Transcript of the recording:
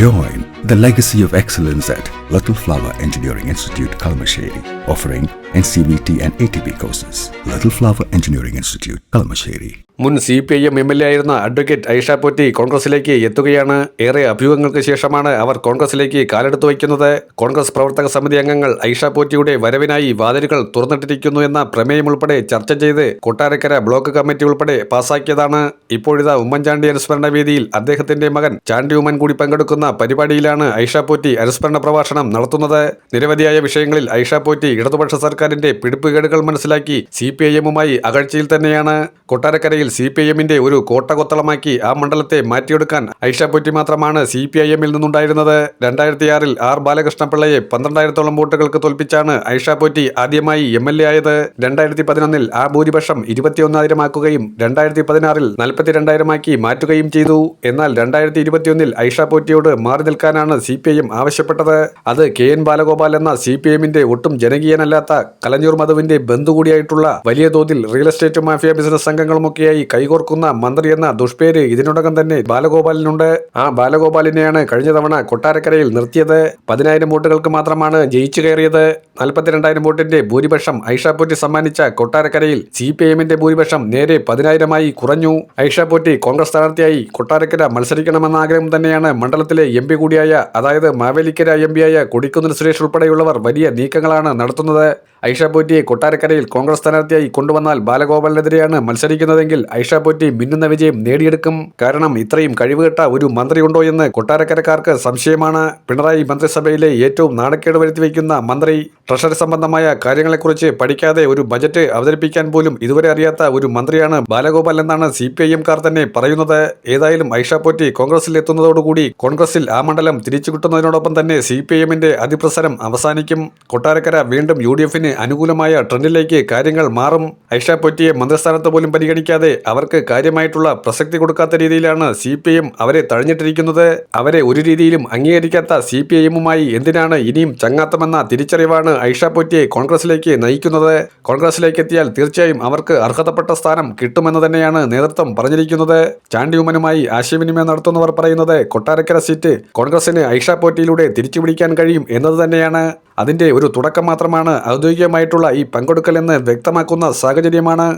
Join the legacy of excellence at Little Flower Engineering Institute, Kalamasheri, offering NCVT and ATP courses. Little Flower Engineering Institute, Kalamasheri. മുൻ C P I M M L A ആയിരുന്ന advocate Aisha Potti കോൺഗ്രസിലേക്ക് എത്തുകയാണ്. ഏറെ അഭ്യൂഹങ്ങൾക്ക് ശേഷമാണ് അവർ കോൺഗ്രസിലേക്ക് കാലെടുത്തു വയ്ക്കുന്നത്. കോൺഗ്രസ് പ്രവർത്തക സമിതി അംഗങ്ങൾ ഐഷ പോറ്റിയുടെ വരവിനായി വാതിലുകൾ തുറന്നിട്ടിരിക്കുന്നു എന്ന പ്രമേയം ഉൾപ്പെടെ ചർച്ച ചെയ്ത് കൊട്ടാരക്കര ബ്ലോക്ക് കമ്മിറ്റി ഉൾപ്പെടെ പാസാക്കിയതാണ്. ഇപ്പോഴിതാ ഉമ്മൻചാണ്ടി അനുസ്മരണ വേദിയിൽ അദ്ദേഹത്തിന്റെ മകൻ ചാണ്ടി ഉമ്മൻ കൂടി പങ്കെടുക്കുന്ന പരിപാടിയിലാണ് ഐഷ പോറ്റി അനുസ്മരണ പ്രഭാഷണം നടത്തുന്നത്. നിരവധിയായ വിഷയങ്ങളിൽ ഐഷ പോറ്റി ഇടതുപക്ഷ സർക്കാരിന്റെ പിടിപ്പുകേടുകൾ മനസ്സിലാക്കി സി പി ഐ എമ്മുമായി അകഴ്ചയിൽ തന്നെയാണ്. കൊട്ടാരക്കരയിൽ സി പി ഐ എമ്മിന്റെ ഒരു കോട്ടകൊത്തളമാക്കി ആ മണ്ഡലത്തെ മാറ്റിയെടുക്കാൻ ഐഷ പൊറ്റി മാത്രമാണ് സി പി ഐ എമ്മിൽ നിന്നുണ്ടായിരുന്നത്. രണ്ടായിരത്തിയാറിൽ ആർ ബാലകൃഷ്ണപിള്ളയെ പന്ത്രണ്ടായിരത്തോളം വോട്ടുകൾക്ക് തോൽപ്പിച്ചാണ് ഐഷ പൊറ്റി ആദ്യമായി എം എൽ എ ആയത്. രണ്ടായിരത്തി പതിനൊന്നിൽ ആ ഭൂരിപക്ഷം ഇരുപത്തിയൊന്നായിരമാക്കുകയും രണ്ടായിരത്തി പതിനാറിൽ നാൽപ്പത്തിരണ്ടായിരമാക്കി മാറ്റുകയും ചെയ്തു. എന്നാൽ രണ്ടായിരത്തി ഇരുപത്തിയൊന്നിൽ ഐഷ പോറ്റിയോട് മാറി നിൽക്കാനാണ് സി പി ഐ എം ആവശ്യപ്പെട്ടത്. അത് കെ എൻ ബാലഗോപാൽ എന്ന സി പി എമ്മിന്റെ ഒട്ടും ജനകീയനല്ലാത്ത കലഞ്ഞൂർ മധുവിന്റെ ബന്ധു കൂടിയായിട്ടുള്ള വലിയ തോതിൽ റിയൽ എസ്റ്റേറ്റ് മാഫിയ ബിസിനസ് സംഘങ്ങളുമൊക്കെയായി കൈകോർക്കുന്ന മന്ത്രി എന്ന ദുഷ്പേര് ഇതിനോടകം തന്നെ ബാലഗോപാലിനുണ്ട്. ആ ബാലഗോപാലിനെയാണ് കഴിഞ്ഞ തവണ കൊട്ടാരക്കരയിൽ നിർത്തിയത്. പതിനായിരം വോട്ടുകൾക്ക് മാത്രമാണ് ജയിച്ചു കയറിയത്. നാൽപ്പത്തിരണ്ടായിരം വോട്ടിന്റെ ഭൂരിപക്ഷം ഐഷാപോറ്റി സമ്മാനിച്ച കൊട്ടാരക്കരയിൽ സി പി എമ്മിന്റെ ഭൂരിപക്ഷം നേരെ പതിനായിരമായി കുറഞ്ഞു. ഐഷാപോറ്റി കോൺഗ്രസ് സ്ഥാനാർത്ഥിയായി കൊട്ടാരക്കര മത്സരിക്കണമെന്ന ആഗ്രഹം തന്നെയാണ് മണ്ഡലത്തിലെ എം പി കൂടിയായ അതായത് മാവേലിക്കര എം പിയായ കൊടിക്കുന്നിൽ സുരേഷ് ഉൾപ്പെടെയുള്ളവർ വലിയ നീക്കങ്ങളാണ് നടത്തുന്നത്. ഐഷാപോറ്റിയെ കൊട്ടാരക്കരയിൽ കോൺഗ്രസ് സ്ഥാനാർത്ഥിയായി കൊണ്ടുവന്നാൽ ബാലഗോപാലിനെതിരെയാണ് മത്സരിക്കുന്നതെങ്കിൽ ഐഷ പോറ്റി മിന്നുന്ന വിജയം നേടിയെടുക്കും. കാരണം ഇത്രയും കഴിവുകെട്ട ഒരു മന്ത്രിയുണ്ടോ എന്ന് കൊട്ടാരക്കരക്കാർക്ക് സംശയമാണ്. പിണറായി മന്ത്രിസഭയിലെ ഏറ്റവും നാണക്കേട് വരുത്തി വയ്ക്കുന്ന മന്ത്രി ട്രഷറി സംബന്ധമായ കാര്യങ്ങളെക്കുറിച്ച് പഠിക്കാതെ ഒരു ബജറ്റ് അവതരിപ്പിക്കാൻ പോലും ഇതുവരെ അറിയാത്ത ഒരു മന്ത്രിയാണ് ബാലഗോപാൽ എന്നാണ് സി പി ഐ എംകാർ തന്നെ പറയുന്നത്. ഏതായാലും ഐഷ പോറ്റി കോൺഗ്രസിൽ എത്തുന്നതോടുകൂടി കോൺഗ്രസിൽ ആ മണ്ഡലം തിരിച്ചു കിട്ടുന്നതിനോടൊപ്പം തന്നെ സി പി ഐ എമ്മിന്റെ അതിപ്രസരം അവസാനിക്കും. കൊട്ടാരക്കര വീണ്ടും യു ഡി എഫിന് അനുകൂലമായ ട്രെൻഡിലേക്ക് കാര്യങ്ങൾ മാറും. ഐഷ പോറ്റിയെ മന്ത്രിസ്ഥാനത്ത് പോലും പരിഗണിക്കാതെ അവർക്ക് കാര്യമായിട്ടുള്ള പ്രസക്തി കൊടുക്കാത്ത രീതിയിലാണ് സി പി എം അവരെ തഴഞ്ഞിട്ടിരിക്കുന്നത്. അവരെ ഒരു രീതിയിലും അംഗീകരിക്കാത്ത സി പി ഐ എമ്മുമായി എന്തിനാണ് ഇനിയും ചങ്ങാത്തമെന്ന തിരിച്ചറിവാണ് ഐഷ പൊറ്റിയെ കോൺഗ്രസിലേക്ക് നയിക്കുന്നത്. കോൺഗ്രസിലേക്ക് എത്തിയാൽ തീർച്ചയായും അവർക്ക് അർഹതപ്പെട്ട സ്ഥാനം കിട്ടുമെന്ന് തന്നെയാണ് നേതൃത്വം പറഞ്ഞിരിക്കുന്നത്. ചാണ്ടിയുമനുമായി ആശയവിനിമയം നടത്തുന്നവർ പറയുന്നത് കൊട്ടാരക്കര സീറ്റ് കോൺഗ്രസിന് ഐഷ പോറ്റിയിലൂടെ തിരിച്ചുപിടിക്കാൻ കഴിയും എന്നത് തന്നെയാണ്. അതിന്റെ ഒരു തുടക്കം മാത്രമാണ് ഔദ്യോഗികമായിട്ടുള്ള ഈ പങ്കെടുക്കൽ എന്ന് വ്യക്തമാക്കുന്ന സാഹചര്യമാണ്.